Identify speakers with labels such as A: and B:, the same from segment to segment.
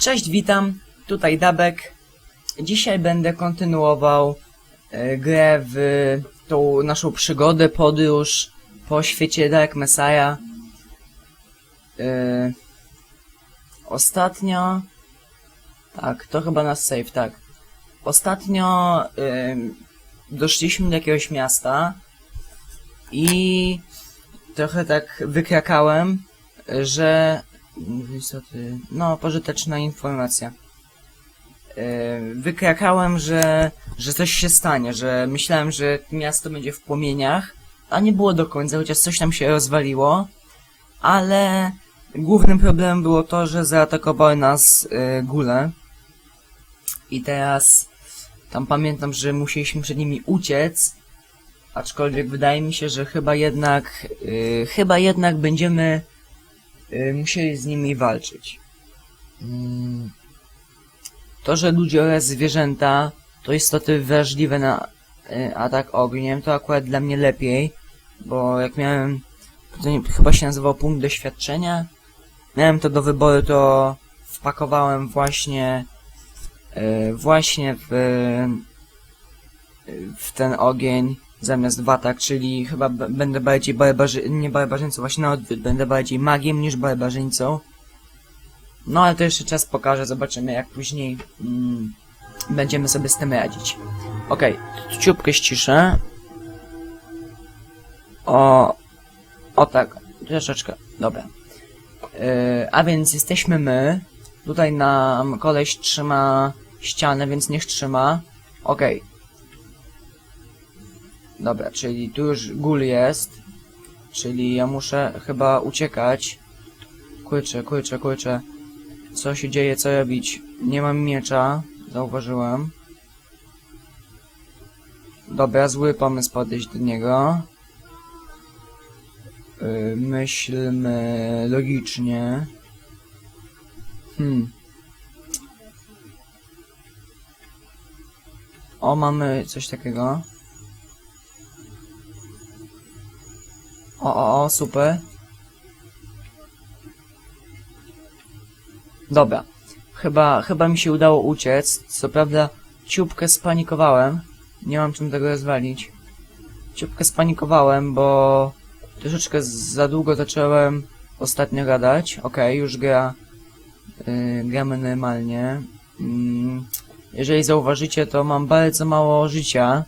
A: Cześć, witam. Tutaj Dabek. Dzisiaj będę kontynuował e, grę w tą naszą przygodę, podróż po świecie Dark Messiah. E, ostatnio... Tak, to chyba nasz save, tak. Ostatnio e, doszliśmy do jakiegoś miasta i trochę tak wykrakałem, że no pożyteczna informacja. Yy, Wykrakałem, że, że coś się stanie, że myślałem, że miasto będzie w płomieniach, a nie było do końca, chociaż coś tam się rozwaliło, ale głównym problemem było to, że zaatakowały nas yy, góle i teraz tam pamiętam, że musieliśmy przed nimi uciec, aczkolwiek wydaje mi się, że chyba jednak, yy, chyba jednak będziemy musieli z nimi walczyć. Mm. To, że ludzie oraz zwierzęta to istoty wrażliwe na y, atak ogniem, to akurat dla mnie lepiej, bo jak miałem, to nie, chyba się nazywał punkt doświadczenia, miałem to do wyboru, to wpakowałem właśnie y, właśnie w, y, w ten ogień zamiast w atak, czyli chyba będę bardziej barbarzy... nie barbarzyńcą, właśnie na odwrót, będę bardziej magiem niż barbarzyńcą. No ale to jeszcze czas pokaże, zobaczymy jak później mm, będziemy sobie z tym radzić. Okej, okay, ciupkę ściszę. O, o tak, troszeczkę, dobra. Yy, a więc jesteśmy my. Tutaj nam koleś trzyma ścianę, więc niech trzyma. Okej, Dobra, czyli tu już gul jest. Czyli ja muszę chyba uciekać. Kurczę, kurczę, kurczę. Co się dzieje, co robić? Nie mam miecza, zauważyłem. Dobra, zły pomysł podejść do niego. Yy, myślmy logicznie. Hmm. O, mamy coś takiego. O, o, o, super. Dobra. Chyba, chyba mi się udało uciec. Co prawda, ciupkę spanikowałem. Nie mam czym tego rozwalić. Ciupkę spanikowałem, bo troszeczkę za długo zacząłem ostatnio gadać. Okej, już gra. Yy, gramy normalnie. Mm, jeżeli zauważycie, to mam bardzo mało życia.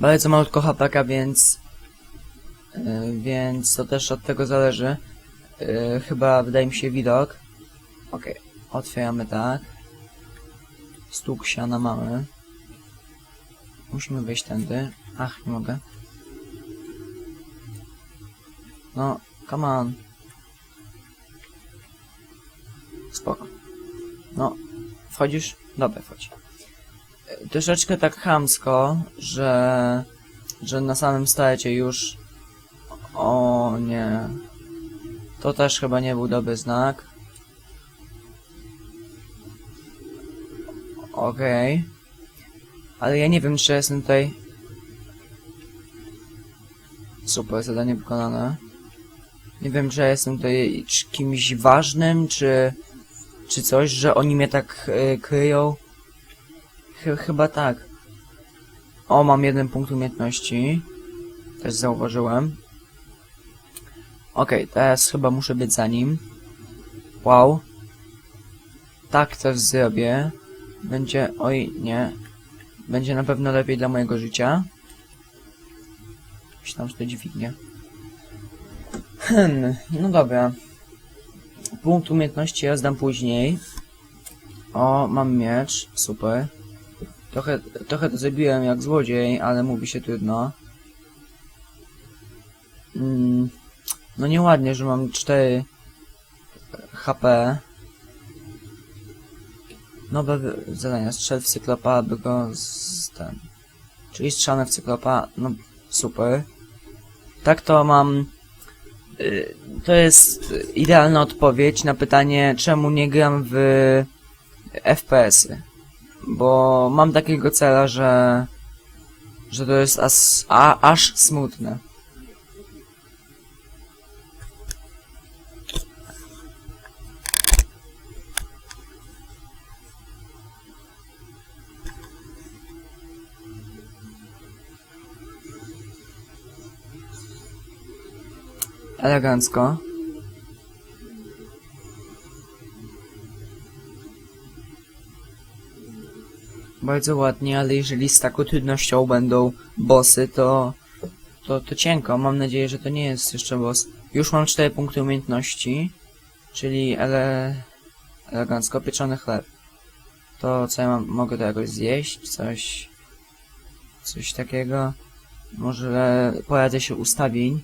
A: Bardzo malutko HPK, więc Yy, więc to też od tego zależy. Yy, chyba wydaje mi się widok. Ok, otwieramy tak. Stuk siana mamy. Musimy wejść tędy. Ach, nie mogę. No, come on. Spoko. No, wchodzisz? Dobra, wchodź. Yy, Troszeczkę tak chamsko, że, że na samym starcie już o nie. To też chyba nie był dobry znak. Okej. Ale ja nie wiem, czy jestem tutaj... Super, zadanie wykonane. Nie wiem, czy jestem tutaj czy kimś ważnym, czy... Czy coś, że oni mnie tak y, kryją. Ch chyba tak. O, mam jeden punkt umiejętności. Też zauważyłem. Okej, okay, teraz chyba muszę być za nim. Wow. Tak też zrobię. Będzie... Oj, nie. Będzie na pewno lepiej dla mojego życia. Myślałem, że to dźwignie. Hmm, no dobra. Punkt umiejętności rozdam później. O, mam miecz. Super. Trochę, trochę to zrobiłem jak złodziej, ale mówi się trudno. Hmm. No nieładnie, że mam 4 HP. Nowe zadania. Strzel w cyklopa, aby go z ten... Czyli strzelane w cyklopa, no super. Tak to mam... Y, to jest idealna odpowiedź na pytanie, czemu nie gram w FPS-y. Bo mam takiego cela, że... że to jest as, a, aż smutne. Elegancko. Bardzo ładnie, ale jeżeli z taką trudnością będą bossy, to, to, to cienko. Mam nadzieję, że to nie jest jeszcze boss. Już mam 4 punkty umiejętności, czyli ele... elegancko pieczony chleb. To co ja mam, mogę to jakoś zjeść? Coś... Coś takiego? Może poradzę się ustawień.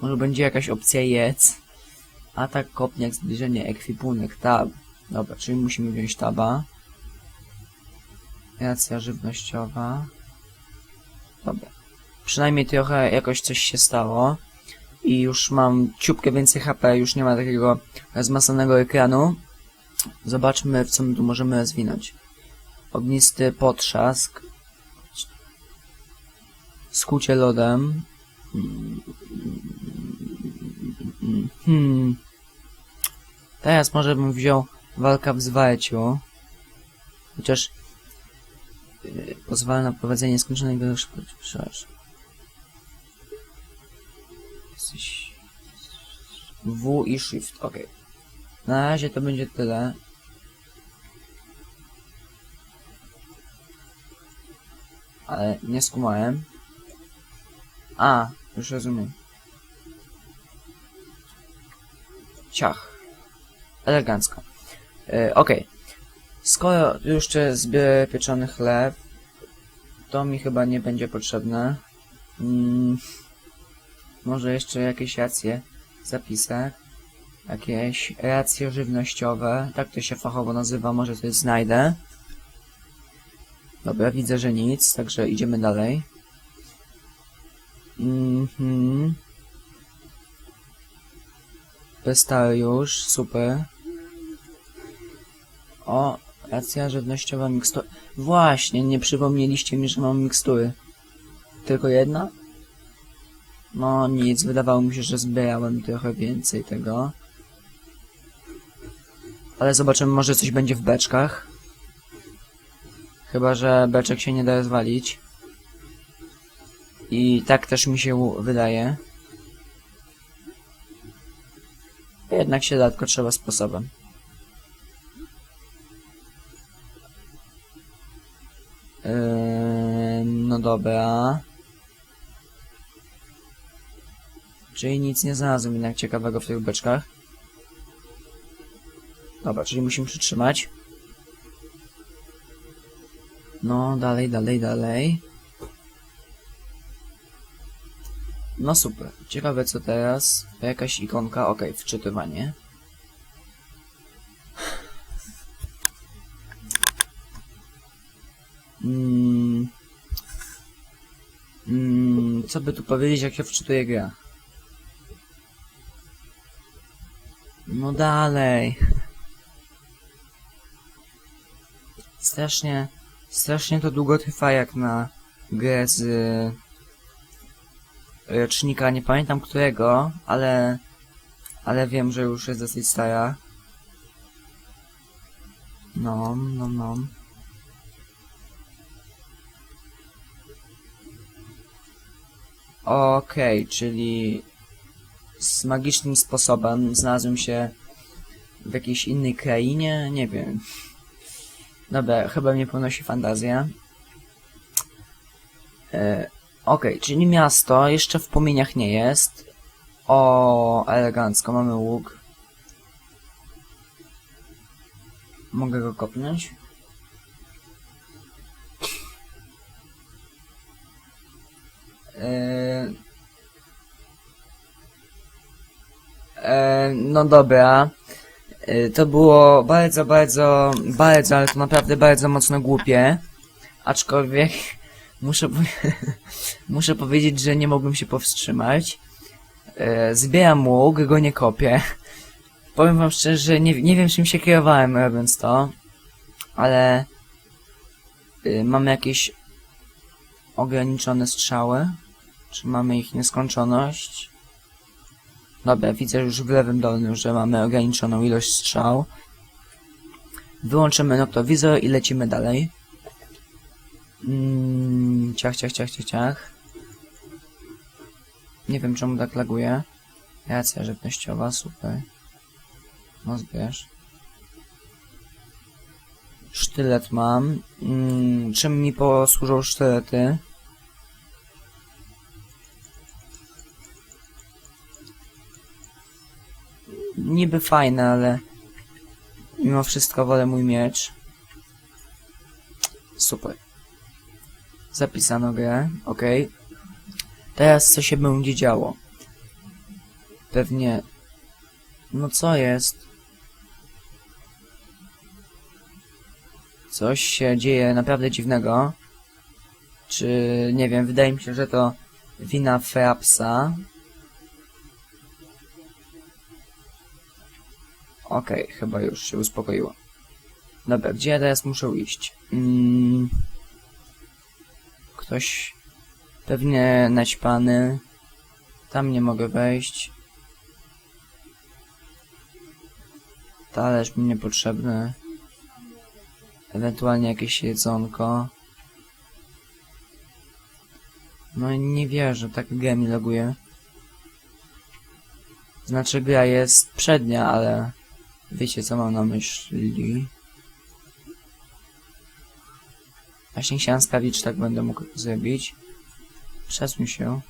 A: Może będzie jakaś opcja jedz. Atak, kopniak, zbliżenie, ekwipunek, tab. Dobra, czyli musimy wziąć taba. Racja żywnościowa. Dobra. Przynajmniej trochę jakoś coś się stało. I już mam ciupkę więcej HP, już nie ma takiego zmasanego ekranu. Zobaczmy, w co my tu możemy rozwinąć. Ognisty potrzask. Skucie lodem. Hmm. Teraz może bym wziął walka w zwarciu. Chociaż yy, pozwala na prowadzenie skończonego przepraszam. Jesteś... W i Shift, ok. Na razie to będzie tyle. Ale nie skumałem. A, już rozumiem. Ciach. Elegancko. Yy, Okej. Skoro już zbiorę pieczony chleb, to mi chyba nie będzie potrzebne. Mm, może jeszcze jakieś racje w zapisach. Jakieś racje żywnościowe. Tak to się fachowo nazywa, może coś znajdę. Dobra, widzę, że nic, także idziemy dalej. Mhm. Bestariusz, super. O, racja żywnościowa mikstura. Właśnie, nie przypomnieliście mi, że mam mikstury. Tylko jedna? No nic, wydawało mi się, że zbierałem trochę więcej tego. Ale zobaczymy, może coś będzie w beczkach. Chyba, że beczek się nie da rozwalić. I tak też mi się wydaje. Jednak się da, trzeba sposobem. Yy, no dobra. Czyli nic nie znalazłem jednak ciekawego w tych beczkach. Dobra, czyli musimy przytrzymać. No, dalej, dalej, dalej. No super. Ciekawe co teraz. Jakaś ikonka. Ok, wczytywanie. Mm. Mm, co by tu powiedzieć, jak się wczytuje gra? No dalej. Strasznie, strasznie to długo trwa jak na grę z rocznika, nie pamiętam którego, ale, ale wiem, że już jest dosyć stara. No, no, no. Okej, czyli z magicznym sposobem znalazłem się w jakiejś innej krainie, nie wiem. Dobra, chyba mnie ponosi fantazja. E, Okej, czyli miasto jeszcze w płomieniach nie jest. O, elegancko, mamy łuk. Mogę go kopnąć? E, e, no dobra. E, To było bardzo, bardzo, bardzo, ale to naprawdę bardzo mocno głupie. Aczkolwiek muszę, muszę powiedzieć, że nie mogłem się powstrzymać. E, Zbieram łuk, go nie kopię. Powiem wam szczerze, że nie, nie wiem czym się kierowałem robiąc to, ale y, mamy jakieś ograniczone strzały. Czy mamy ich nieskończoność? Dobra, widzę już w lewym dolnym, że mamy ograniczoną ilość strzał. Wyłączymy noktowizor i lecimy dalej. Mm, ciach, ciach, ciach, ciach, ciach. Nie wiem czemu tak laguje. Racja żywnościowa, super. No zbierz. Sztylet mam. Mm, czym mi posłużą sztylety? Niby fajne, ale mimo wszystko wolę mój miecz. Super. Zapisano grę, ok. Teraz co się będzie działo? Pewnie... No co jest? Coś się dzieje naprawdę dziwnego. Czy... nie wiem, wydaje mi się, że to wina Frapsa. Okej, chyba już się uspokoiło. Dobra, gdzie ja teraz muszę iść? Mm, ktoś pewnie naćpany. Tam nie mogę wejść. Talerz mi niepotrzebny. Ewentualnie jakieś jedzonko. No i nie wierzę, tak gra mi loguje. Znaczy gra jest przednia, ale wiecie co mam na myśli. Właśnie chciałem sprawdzić, czy tak będę mógł zrobić. Przesuń się.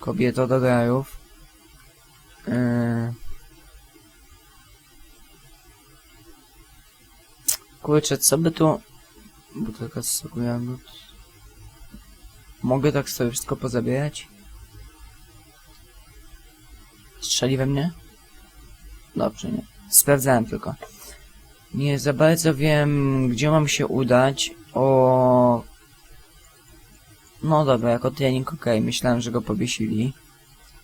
A: Kobieto do grajów. Yy... Kurczę, co by tu... Soku jagód. Mogę tak sobie wszystko pozabierać? Strzeli we mnie? Dobrze, nie. Sprawdzałem tylko. Nie za bardzo wiem, gdzie mam się udać. O... No dobra, jako trening ok. Myślałem, że go powiesili.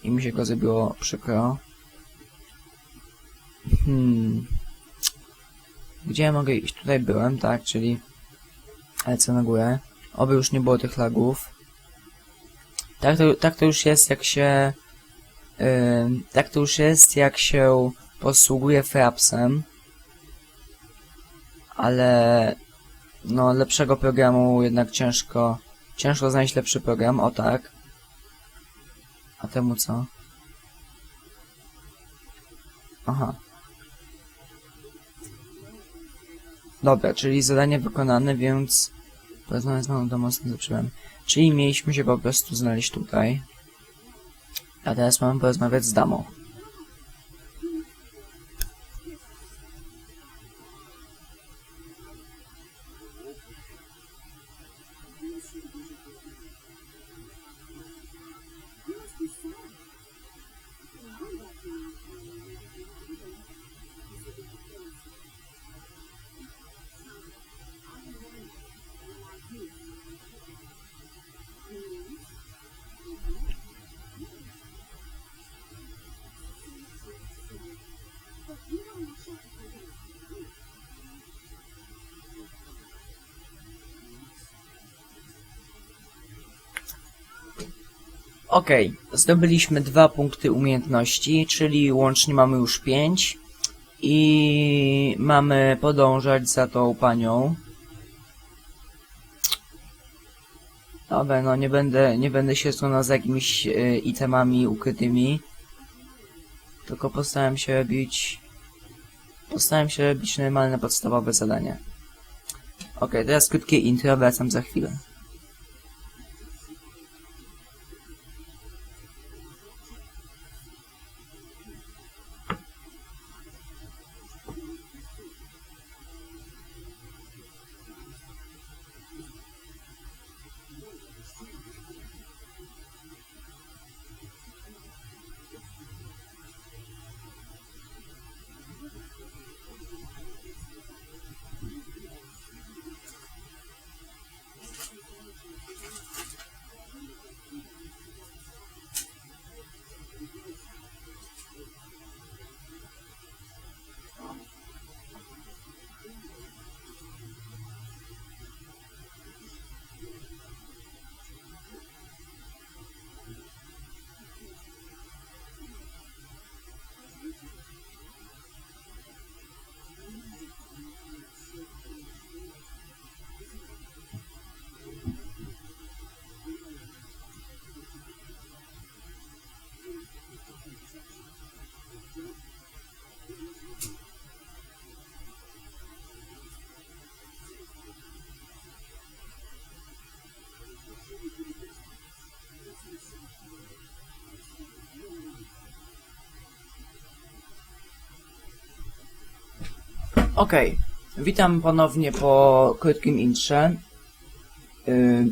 A: I mi się go zrobiło przykro. Hmm. Gdzie ja mogę iść? Tutaj byłem, tak, czyli lecę na górę. Oby już nie było tych lagów. Tak to, tak to już jest, jak się... Yy, tak to już jest, jak się posługuje frapsem. Ale... No, lepszego programu jednak ciężko... Ciężko znaleźć lepszy program, o tak. A temu co? Aha. Dobra, czyli zadanie wykonane, więc porozmawiam z mamą domową zacząłem. Czyli mieliśmy się po prostu znaleźć tutaj. A teraz mamy porozmawiać z damą. Okej, zdobyliśmy dwa punkty umiejętności, czyli łącznie mamy już pięć. I mamy podążać za tą panią. Dobra, no nie będę, nie będę się sunął z jakimiś e, itemami ukrytymi. Tylko postaram się robić... Postaram się robić normalne, podstawowe zadania. Okej, teraz krótkie intro, wracam za chwilę. Okej, witam ponownie po krótkim intrze. Yy,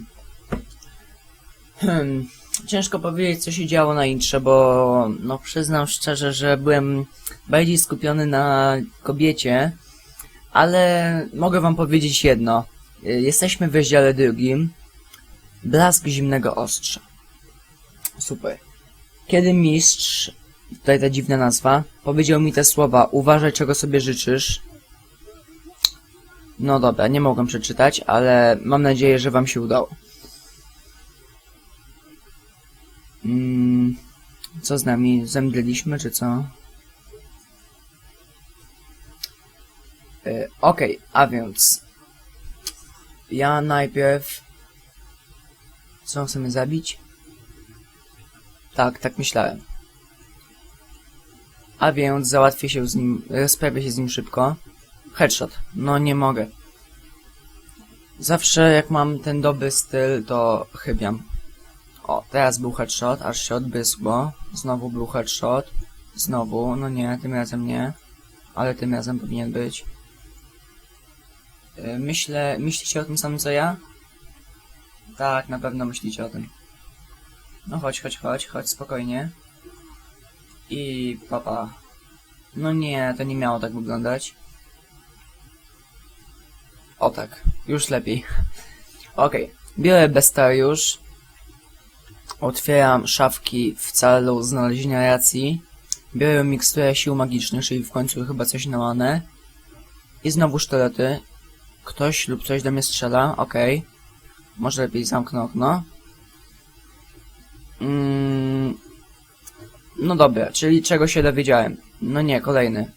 A: hmm, ciężko powiedzieć, co się działo na intrze, bo no przyznam szczerze, że byłem bardziej skupiony na kobiecie, ale mogę wam powiedzieć jedno. Yy, jesteśmy w rozdziale drugim. Blask zimnego ostrza. Super. Kiedy mistrz, tutaj ta dziwna nazwa, powiedział mi te słowa, uważaj czego sobie życzysz, no dobra, nie mogłem przeczytać, ale mam nadzieję, że wam się udało. Mm, co z nami? Zemdleliśmy, czy co? Yy, Okej, a więc... Ja najpierw... Co, chcemy zabić? Tak, tak myślałem. A więc załatwię się z nim, rozprawię się z nim szybko. Headshot. No nie mogę. Zawsze jak mam ten dobry styl, to chybiam. O, teraz był headshot, aż się odbysło. Znowu był headshot. Znowu, no nie, tym razem nie. Ale tym razem powinien być. Yy, Myślę, myślicie o tym samym co ja? Tak, na pewno myślicie o tym. No chodź, chodź, chodź, chodź, spokojnie. I papa. No nie, to nie miało tak wyglądać. O tak, już lepiej. Okej, biorę bestariusz. Otwieram szafki w celu znalezienia racji. Biorę miksturę sił magicznych, czyli w końcu chyba coś na manę. I znowu sztylety. Ktoś lub coś do mnie strzela, okej. Może lepiej zamknę okno. Mm, no dobra, czyli czego się dowiedziałem? No nie, kolejny.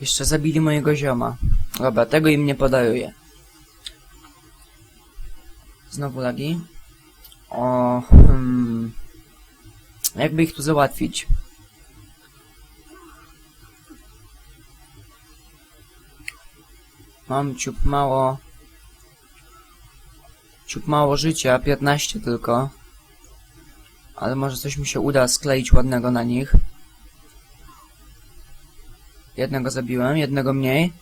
A: Jeszcze zabili mojego zioma. Dobra, tego im nie podaruję. Znowu lagi. O, hmm. Jakby ich tu załatwić? Mam ciup mało. Ciup mało życia, 15 tylko. Ale może coś mi się uda skleić ładnego na nich. Jednego zabiłem, jednego mniej.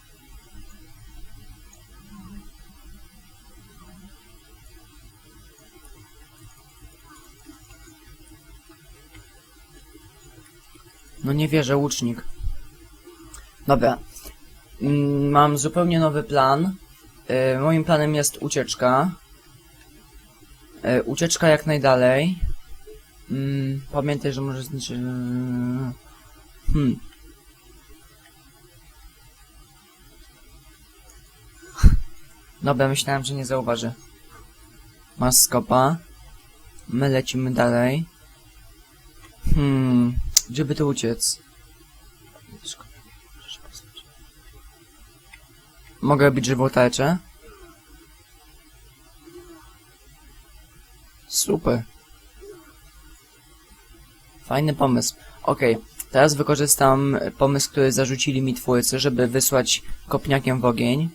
A: No nie wierzę, łucznik. Dobra. Mm, Mam zupełnie nowy plan. Y, Moim planem jest ucieczka. Y, Ucieczka jak najdalej. Mm, Pamiętaj, że może znaczy... Hmm. Dobra, myślałem, że nie zauważy. Masz skopa. My lecimy dalej. Hmm, gdzie by tu uciec? Mogę robić żywą tarczę? Super. Fajny pomysł. Okej, teraz wykorzystam pomysł, który zarzucili mi twórcy, żeby wysłać kopniakiem w ogień.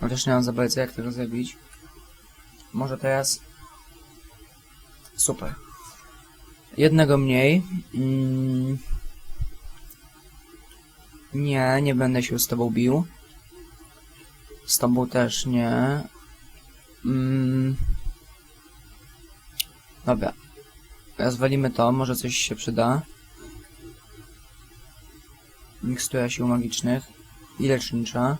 A: Chociaż nie mam za bardzo jak tego zrobić. Może teraz... Super. Jednego mniej. Mm. Nie, nie będę się z tobą bił. Z tobą też nie. Mm. Dobra. Rozwalimy to, może coś się przyda. Mikstura sił magicznych i lecznicza.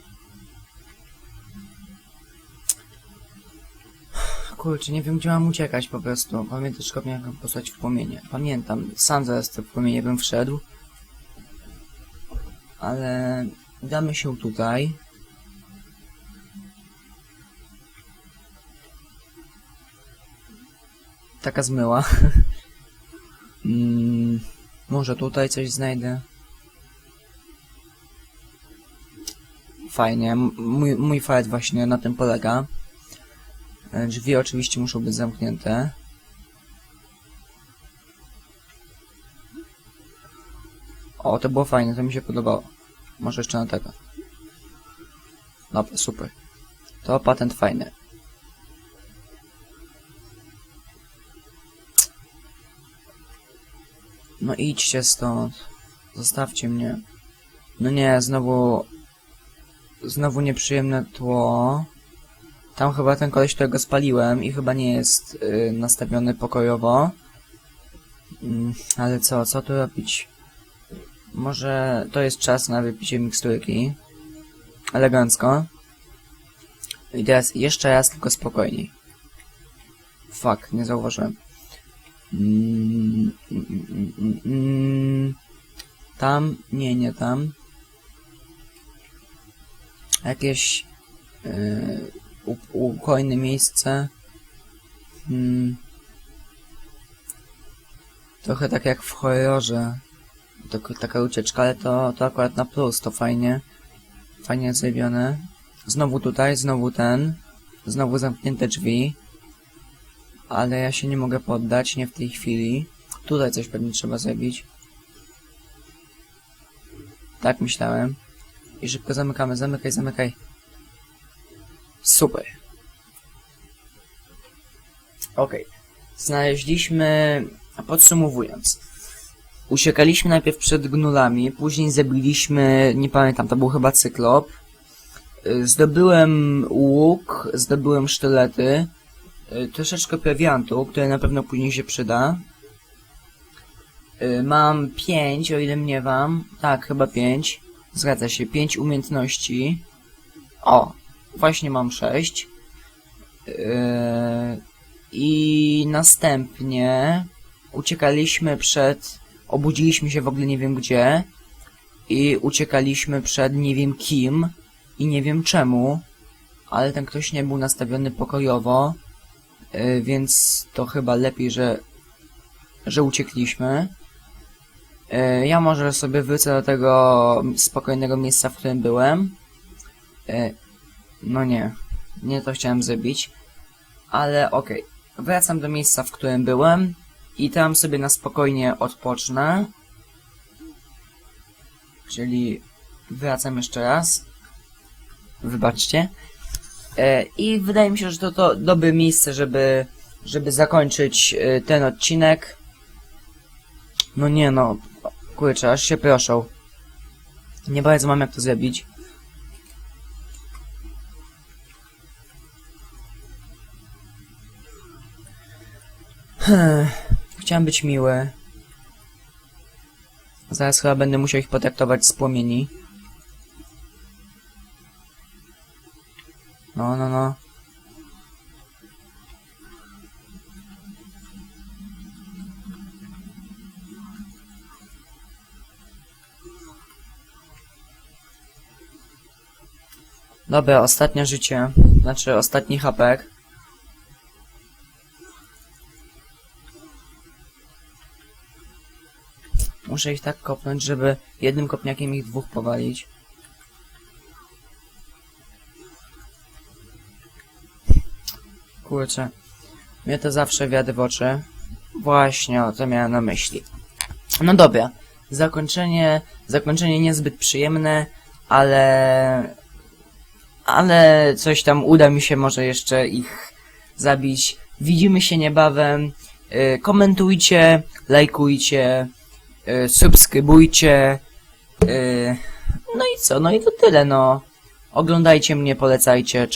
A: Kurczę, nie wiem gdzie mam uciekać po prostu. Pamiętasz, jak mam posłać w płomienie. Pamiętam, sam zaraz w płomienie bym wszedł. Ale damy się tutaj. Taka zmyła. mm, może tutaj coś znajdę. Fajnie, mój, mój fight właśnie na tym polega. E, Drzwi oczywiście muszą być zamknięte. O, to było fajne, to mi się podobało. Może jeszcze na tego. Dobra, super. To patent fajny. No idźcie stąd. Zostawcie mnie. No nie, znowu... Znowu nieprzyjemne tło. Tam chyba ten koleś, którego spaliłem i chyba nie jest y, nastawiony pokojowo. Mm, ale co, co tu robić? Może to jest czas na wypicie miksturki. Elegancko. I teraz jeszcze raz, tylko spokojniej. Fuck, nie zauważyłem. Mm, mm, mm, mm. Tam? Nie, nie tam. Jakieś yy, u- miejsce. Hmm. Trochę tak jak w horrorze. Taka ucieczka, ale to, to akurat na plus, to fajnie. Fajnie zrobione. Znowu tutaj, znowu ten. Znowu zamknięte drzwi. Ale ja się nie mogę poddać, nie w tej chwili. Tutaj coś pewnie trzeba zrobić. Tak myślałem. I szybko zamykamy, zamykaj, zamykaj. Super. Okej. Znaleźliśmy... Podsumowując. Uciekaliśmy najpierw przed gnulami, później zabiliśmy, nie pamiętam, to był chyba cyklop. Zdobyłem łuk, zdobyłem sztylety, troszeczkę prowiantu, które na pewno później się przyda. Mam pięć, o ile mniewam. Tak, chyba pięć. Zgadza się, pięć umiejętności. O, właśnie mam sześć. Yy, I następnie uciekaliśmy przed. Obudziliśmy się w ogóle nie wiem gdzie. I uciekaliśmy przed nie wiem kim. I nie wiem czemu. Ale ten ktoś nie był nastawiony pokojowo. Yy, więc to chyba lepiej, że. że uciekliśmy. Yy, ja może sobie wrócę do tego spokojnego miejsca, w którym byłem. No nie, nie to chciałem zrobić, ale okej. Wracam do miejsca, w którym byłem i tam sobie na spokojnie odpocznę. Czyli wracam jeszcze raz. Wybaczcie. E, I wydaje mi się, że to, to dobre miejsce, żeby, żeby zakończyć e, ten odcinek. No nie no, kurczę, aż się proszą. Nie bardzo mam jak to zrobić. Chciałem być miły. Zaraz chyba będę musiał ich potraktować z płomieni. No, no, no. Dobra, ostatnie życie. Znaczy, ostatni hapek. Muszę ich tak kopnąć, żeby jednym kopniakiem ich dwóch powalić. Kurczę. Mnie to zawsze wiady w oczy. Właśnie o to miałem na myśli. No dobra. Zakończenie, zakończenie niezbyt przyjemne, ale... Ale coś tam uda mi się może jeszcze ich zabić. Widzimy się niebawem. Yy, komentujcie, lajkujcie, yy, subskrybujcie. Yy, no i co? No i to tyle, no. Oglądajcie mnie, polecajcie.